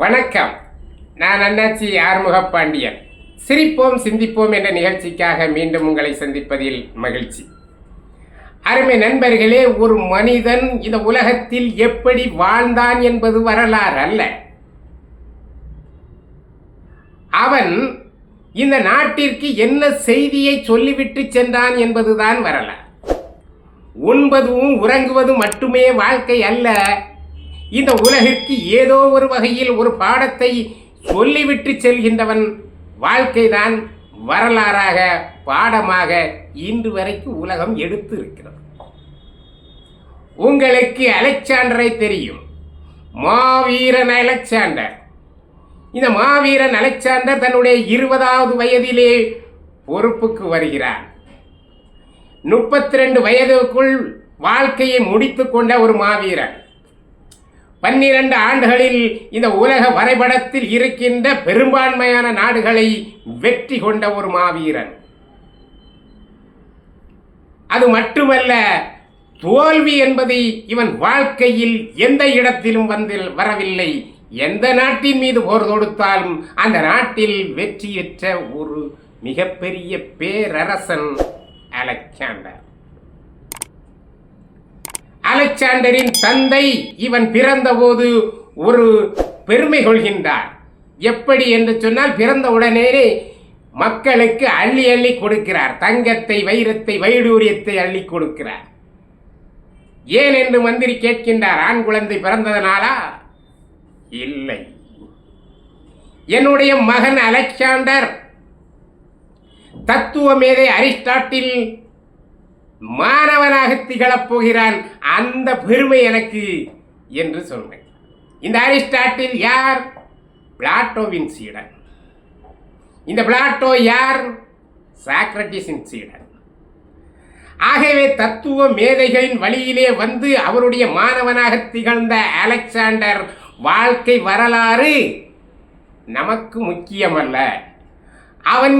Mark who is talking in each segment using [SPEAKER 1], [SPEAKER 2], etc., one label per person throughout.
[SPEAKER 1] வணக்கம். நான் அண்ணாச்சி ஆறுமுகப்பாண்டியன். சிரிப்போம் சிந்திப்போம் என்ற நிகழ்ச்சிக்காக மீண்டும் உங்களை சந்திப்பதில் மகிழ்ச்சி. அருமை நண்பர்களே ஒரு மனிதன் இந்த உலகத்தில் எப்படி வாழ்ந்தான் என்பது வரலாறு அல்ல. அவன் இந்த நாட்டிற்கு என்ன செய்தியை சொல்லிவிட்டு சென்றான் என்பதுதான் வரலாறு. உண்பதும் உறங்குவதும் மட்டுமே வாழ்க்கை அல்ல. இந்த உலகிற்கு ஏதோ ஒரு வகையில் ஒரு பாடத்தை சொல்லிவிட்டு செல்கின்றவன் வாழ்க்கைதான் வரலாறாக பாடமாக இன்று வரைக்கும் உலகம் எடுத்து இருக்கிறது உங்களுக்கு அலெக்சாண்டரை தெரியும். மாவீரன் அலெக்சாண்டர். இந்த மாவீரன் அலெக்சாண்டர் தன்னுடைய இருபதாவது வயதிலே பொறுப்புக்கு வருகிறார். முப்பத்தி ரெண்டு வயதுக்குள் வாழ்க்கையை முடித்து கொண்ட ஒரு மாவீரன். பன்னிரண்டு ஆண்டுகளில் இந்த உலக வரைபடத்தில் இருக்கின்ற பெரும்பான்மையான நாடுகளை வெற்றி கொண்ட ஒரு மாவீரன். அது மட்டுமல்ல தோல்வி என்பது இவன் வாழ்க்கையில் எந்த இடத்திலும் வந்து வரவில்லை. எந்த நாட்டின் மீது போர் தொடுத்தாலும் அந்த நாட்டில் வெற்றியற்ற ஒரு மிகப்பெரிய பேரரசன் அலெக்சாண்டர். அலெக்சாண்டரின் தந்தை இவன் பிறந்தபோது ஒரு பெருமை கொள்கின்றார். எப்படி என்று சொன்னால் பிறந்த உடனே மக்களுக்கு அள்ளி அள்ளி கொடுக்கிறார். தங்கத்தை வைரத்தை வைடூரியத்தை அள்ளி கொடுக்கிறார். ஏன் என்று மந்திரி கேட்கின்றார் ஆண் குழந்தை பிறந்ததனாலா? இல்லை. என்னுடைய மகன் அலெக்சாண்டர் தத்துவ மேதை அரிஸ்டாட்டில் மாணவனாக திகழப் போகிறான் அந்த பெருமை எனக்கு என்று சொன்னேன் இந்த அரிஸ்டாட்டில் யார்? பிளாட்டோவின் சீடன். இந்த பிளாட்டோ யார்? சாக்ரட்டிஸின் சீடன். ஆகவே தத்துவ மேதைகளின் வழியிலே வந்து அவருடைய மாணவனாக திகழ்ந்த அலெக்சாண்டர் வாழ்க்கை வரலாறு நமக்கு முக்கியமல்ல. அவன்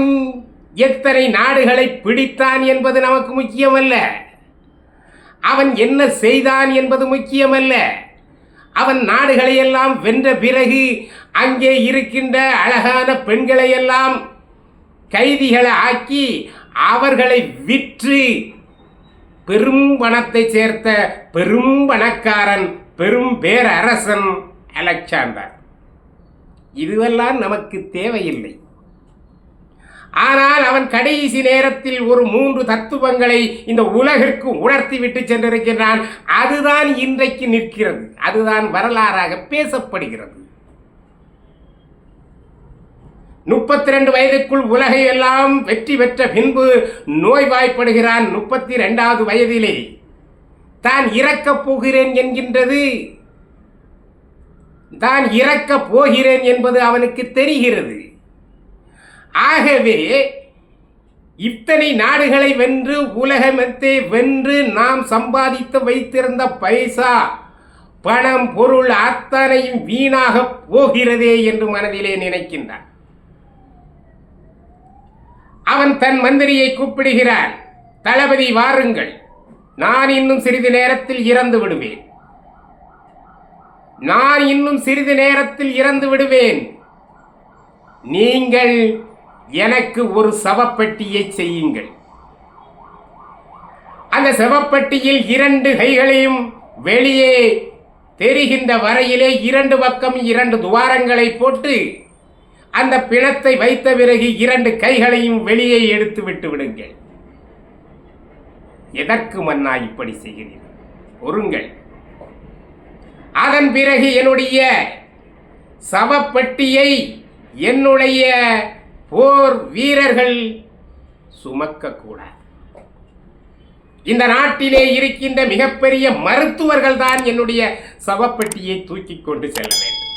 [SPEAKER 1] எத்தனை நாடுகளை பிடித்தான் என்பது நமக்கு முக்கியமல்ல. அவன் என்ன செய்தான் என்பது முக்கியமல்ல. அவன் நாடுகளை எல்லாம் வென்ற பிறகு அங்கே இருக்கின்ற அழகான பெண்களை எல்லாம் கைதிகளை ஆக்கி அவர்களை விற்று பெரும் பணத்தை சேர்த்த பெரும் பணக்காரன் பெரும் பேரரசன் அலெக்சாண்டர். இதுவெல்லாம் நமக்கு தேவையில்லை. ஆனால் அவன் கடைசி நேரத்தில் ஒரு மூன்று தத்துவங்களை இந்த உலகிற்கு உணர்த்தி விட்டு சென்றிருக்கிறான் அதுதான் இன்றைக்கு நிற்கிறது. அதுதான் வரலாறாக பேசப்படுகிறது. முப்பத்தி ரெண்டு வயதுக்குள் உலகை எல்லாம் வெற்றி பெற்ற பின்பு நோய்வாய்ப்படுகிறான் முப்பத்தி ரெண்டாவது வயதிலே. தான் இறக்கப் போகிறேன் என்கின்றது. தான் இறக்கப் போகிறேன் என்பது அவனுக்கு தெரிகிறது. ஆகவே இத்தனை நாடுகளை வென்று உலகமத்தை வென்று நாம் சம்பாதித்து வைத்திருந்த பைசா பணம் பொருள் அத்தனையும் வீணாக போகிறதே என்று மனதிலே நினைக்கின்றான். அவன் தன் மந்திரியை கூப்பிடுகிறான் தளபதி வாருங்கள் நான் இன்னும் சிறிது நேரத்தில் இறந்து விடுவேன். நான் இன்னும் சிறிது நேரத்தில் இறந்து விடுவேன். நீங்கள் எனக்கு ஒரு சவப்பெட்டியை செய்யுங்கள். அந்த சவப்பெட்டியில் இரண்டு கைகளையும் வெளியே தெரிகின்ற வரையிலே இரண்டு பக்கம் இரண்டு துவாரங்களை போட்டு அந்த பிணத்தை வைத்த பிறகு இரண்டு கைகளையும் வெளியே எடுத்து விட்டு விடுங்கள். எதற்கு மன்னா இப்படி செய்கிறீர்கள்? பொறுங்கள். அதன் பிறகு என்னுடைய சவப்பெட்டியை என்னுடைய போர் வீரர்கள் சுமக்கக்கூடாது. இந்த நாட்டிலே இருக்கின்ற மிகப்பெரிய மருத்துவர்கள் தான் என்னுடைய சவப்பெட்டியை தூக்கி கொண்டு செல்ல வேண்டும்.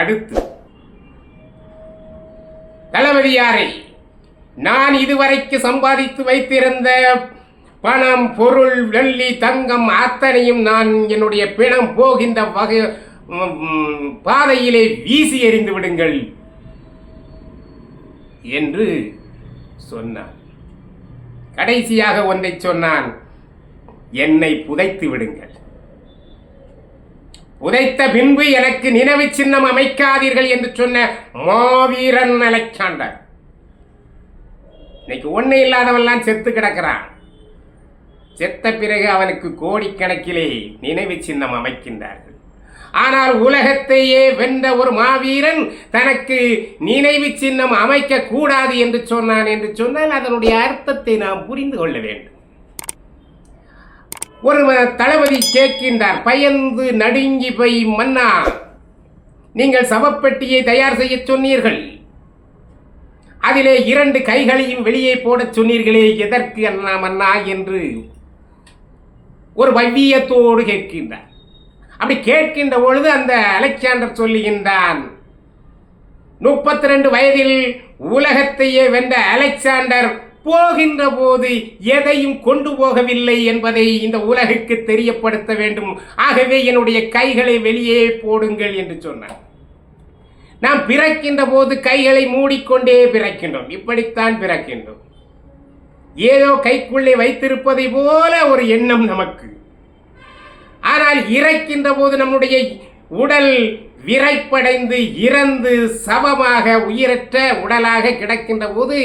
[SPEAKER 1] அடுத்து தளபதியாரை நான் இதுவரைக்கு சம்பாதித்து வைத்திருந்த பணம் பொருள் வெள்ளி தங்கம் அத்தனையும் நான் என்னுடைய பிணம் போகின்ற வகை பாதையிலே வீசி எறிந்து விடுங்கள். என்று சொன்னான். கடைசியாக ஒன்றை சொன்னான் என்னை புதைத்து விடுங்கள். புதைத்த பின்பு எனக்கு நினைவு சின்னம் அமைக்காதீர்கள் என்று சொன்ன மாவீரன் அலெக்சாண்டர். இன்னைக்கு ஒண்ணு இல்லாதவெல்லாம் செத்து கிடக்கிறான். செத்த பிறகு அவனுக்கு கோடிக்கணக்கிலே நினைவு சின்னம் அமைக்கின்றார்கள். ஆனால் உலகத்தையே வென்ற ஒரு மாவீரன் தனக்கு நினைவு சின்னம் அமைக்க கூடாது என்று சொன்னான் என்று சொன்னால் அதனுடைய அர்த்தத்தை நாம் புரிந்து கொள்ள வேண்டும். ஒரு தளபதி கேட்கின்றார் பயந்து நடுங்கி போய் மன்னா நீங்கள் சவப்பெட்டியை தயார் செய்ய சொன்னீர்கள். அதிலே இரண்டு கைகளையும் வெளியே போடச் சொன்னீர்களே எதற்கு அண்ணா மன்னா? என்று ஒரு வைவியத்தோடு கேட்கின்றார். அப்படி கேட்கின்ற பொழுது அந்த அலெக்சாண்டர் சொல்லுகின்றான் முப்பத்தி ரெண்டு வயதில் உலகத்தையே வென்ற அலெக்சாண்டர் போகின்ற போது எதையும் கொண்டு போகவில்லை என்பதை இந்த உலகுக்கு தெரியப்படுத்த வேண்டும். ஆகவே என்னுடைய கைகளை வெளியே போடுங்கள் என்று சொன்னார் நாம் பிறக்கின்ற போது கைகளை மூடிக்கொண்டே பிறக்கின்றோம். இப்படித்தான் பிறக்கின்றோம். ஏதோ கைக்குள்ளே வைத்திருப்பதை போல ஒரு எண்ணம் நமக்கு. ஆனால் இறைக்கின்ற போது நம்முடைய உடல் விரைப்படைந்து இறந்து சவமாக உயிரற்ற உடலாக கிடக்கின்ற போது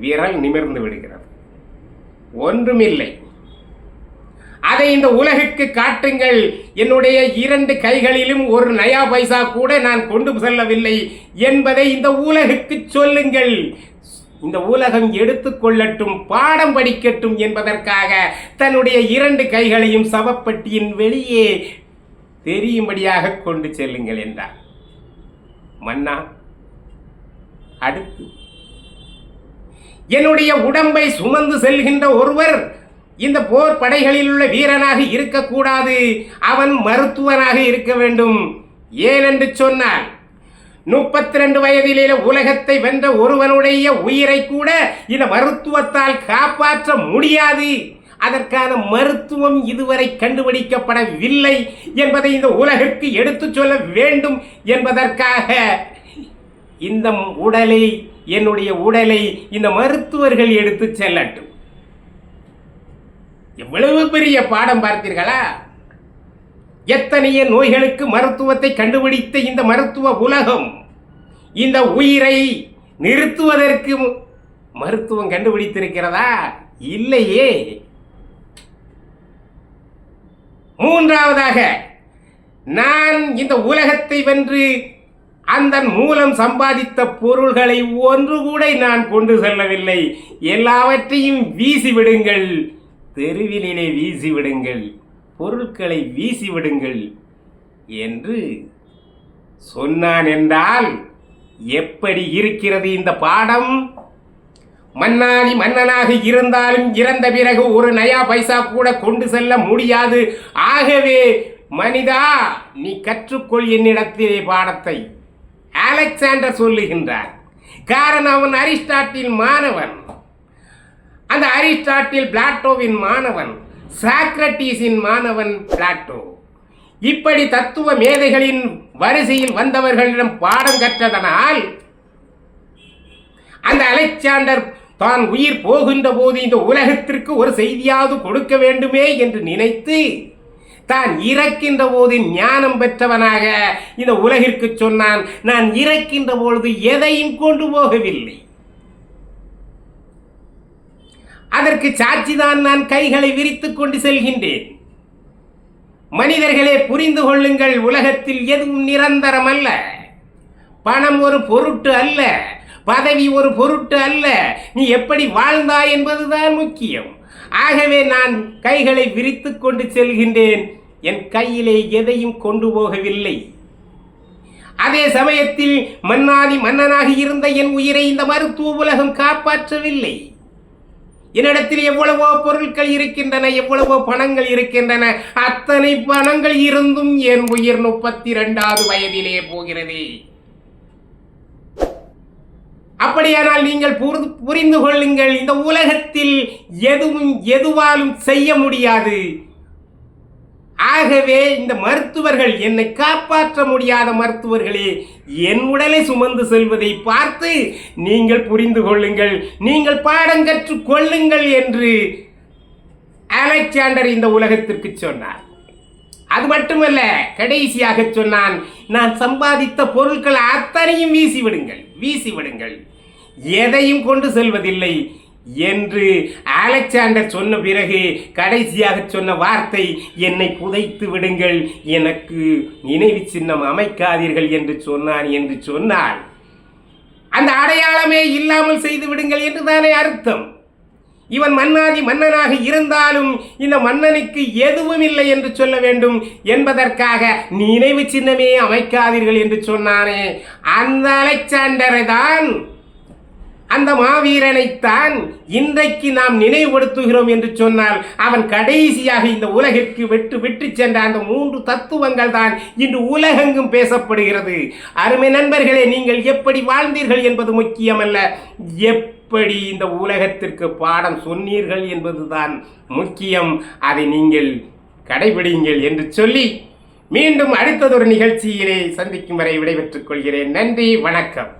[SPEAKER 1] விரல் நிமிர்ந்து விடுகிறது. ஒன்றுமில்லை. அதை இந்த உலகுக்கு காட்டுங்கள். என்னுடைய இரண்டு கைகளிலும் ஒரு நயா பைசா கூட நான் கொண்டு செல்லவில்லை என்பதை இந்த உலகுக்கு சொல்லுங்கள். இந்த உலகம் எடுத்துக்கொள்ளட்டும் பாடம் படிக்கட்டும் என்பதற்காக தன்னுடைய இரண்டு கைகளையும் சவப்பட்டியின் வெளியே தெரியும்படியாக கொண்டு செல்லுங்கள் என்றார். மன்னா அடுத்து. என்னுடைய உடம்பை சுமந்து செல்கின்ற ஒருவர் இந்த போர் படைகளில் உள்ள வீரனாக இருக்கக்கூடாது. அவன் மருத்துவனாக இருக்க வேண்டும். ஏனென்று சொன்னால் முப்பத்தி ரெண்டு வயதிலே உலகத்தை வென்ற ஒருவனுடைய உயிரை கூட இந்த மருத்துவத்தால் காப்பாற்ற முடியாது. அதற்கான மருத்துவம் இதுவரை கண்டுபிடிக்கப்படவில்லை என்பதை இந்த உலகிற்கு எடுத்துச் சொல்ல வேண்டும் என்பதற்காக இந்த உடலை என்னுடைய உடலை இந்த மருத்துவர்கள் எடுத்து செல்லட்டும். எவ்வளவு பெரிய பாடம் பார்த்தீர்களா? எத்தனைய நோய்களுக்கு மருத்துவத்தை கண்டுபிடித்த இந்த மருத்துவ உலகம்? இந்த உயிரை நிறுத்துவதற்கு மருத்துவம் கண்டுபிடித்திருக்கிறதா? இல்லையே. மூன்றாவதாக நான் இந்த உலகத்தை வென்று அந்த மூலம் சம்பாதித்த பொருள்களை ஒன்று கூட நான் கொண்டு செல்லவில்லை. எல்லாவற்றையும் வீசி விடுங்கள் தெருவிலே வீசி விடுங்கள் பொருட்களை வீசிவிடுங்கள் என்று சொன்னான் என்றால் எப்படி இருக்கிறது இந்த பாடம்? மன்னாதி மன்னனாக இருந்தாலும் இறந்த பிறகு ஒரு நயா பைசா கூட கொண்டு செல்ல முடியாது. ஆகவே மனிதா நீ கற்றுக்கொள் என்னிடத்திலே பாடத்தை. அலெக்சாண்டர் சொல்லுகின்றார். காரணம் அவன் அரிஸ்டாட்டில் மாணவன். அந்த அரிஸ்டாட்டில் பிளாட்டோவின் மாணவன். சாக்ரட்டீஸின் மாணவன் பிளாட்டோ. இப்படி தத்துவ மேதைகளின் வரிசையில் வந்தவர்களிடம் பாடம் கற்றதனால் அந்த அலெக்சாண்டர் தான் உயிர் போகின்ற போது இந்த உலகத்திற்கு ஒரு செய்தியாவது கொடுக்க வேண்டுமே என்று நினைத்து தான் இறக்கின்ற போது ஞானம் பெற்றவனாக இந்த உலகிற்கு சொன்னான் நான் இறக்கின்ற பொழுது எதையும் கொண்டு போகவில்லை. அதற்கு சாட்சிதான் நான் கைகளை விரித்து கொண்டு செல்கின்றேன். மனிதர்களே புரிந்து கொள்ளுங்கள் உலகத்தில் எதுவும் நிரந்தரம் அல்ல பணம் ஒரு பொருட்டு அல்ல பதவி ஒரு பொருட்டு அல்ல நீ எப்படி வாழ்ந்தாய் என்பதுதான் முக்கியம். ஆகவே நான் கைகளை விரித்து கொண்டு செல்கின்றேன் என் கையிலே எதையும் கொண்டு போகவில்லை. அதே சமயத்தில் மன்னாதி மன்னனாக இருந்த என் உயிரை இந்த மருத்துவ உலகம் காப்பாற்றவில்லை. என்னிடத்தில் எவ்வளவோ பொருட்கள் இருக்கின்றன எவ்வளவோ பணங்கள் இருக்கின்றன. அத்தனை பணங்கள் இருந்தும் என் உயிர் முப்பத்தி இரண்டாவது வயதிலே போகிறது. அப்படியானால் நீங்கள் புரிந்து- புரிந்து கொள்ளுங்கள் இந்த உலகத்தில் எதுவும் எதுவாலும் செய்ய முடியாது. ஆகவே இந்த மருத்துவர்கள் என்னை காப்பாற்ற முடியாத மருத்துவர்களே என் உடலை சுமந்து செல்வதை பார்த்து நீங்கள் புரிந்து கொள்ளுங்கள் நீங்கள் பாடம் கற்றுக் கொள்ளுங்கள் என்று அலெக்சாண்டர் இந்த உலகத்திற்கு சொன்னார். அது மட்டுமல்ல கடைசியாக சொன்னான் நான் சம்பாதித்த பொருட்கள் அத்தனையும் வீசி விடுங்கள் வீசி விடுங்கள் எதையும் கொண்டு செல்வதில்லை என்று அலெக்சாண்டர் சொன்ன பிறகு கடைசியாக சொன்ன வார்த்தை என்னை புதைத்து விடுங்கள் எனக்கு நினைவு சின்னம் அமைக்காதீர்கள் என்று சொன்னான் என்று சொன்னான் அந்த அடையாளமே இல்லாமல் செய்து விடுங்கள் என்று தானே அர்த்தம். இவன் மன்னாதி மன்னனாக இருந்தாலும் இந்த மன்னனுக்கு எதுவும் இல்லை என்று சொல்ல வேண்டும் என்பதற்காக நினைவு சின்னமே அமைக்காதீர்கள் என்று சொன்னானே. அந்த அலெக்சாண்டரை தான் அந்த மாவீரனைத்தான் இன்றைக்கு நாம் நினைவுபடுத்துகிறோம் என்று சொன்னால் அவன் கடைசியாக இந்த உலகிற்கு வெட்டு விட்டு சென்ற அந்த மூன்று தத்துவங்கள் தான் இன்று உலகெங்கும் பேசப்படுகிறது. அருமை நண்பர்களே நீங்கள் எப்படி வாழ்ந்தீர்கள் என்பது முக்கியமல்ல. எப்படி இந்த உலகத்திற்கு பாடம் சொன்னீர்கள் என்பதுதான் முக்கியம். அதை நீங்கள் கடைபிடிங்கள் என்று சொல்லி மீண்டும் அடுத்ததொரு நிகழ்ச்சியிலே சந்திக்கும் வரை விடைபெற்றுக் கொள்கிறேன். நன்றி வணக்கம்.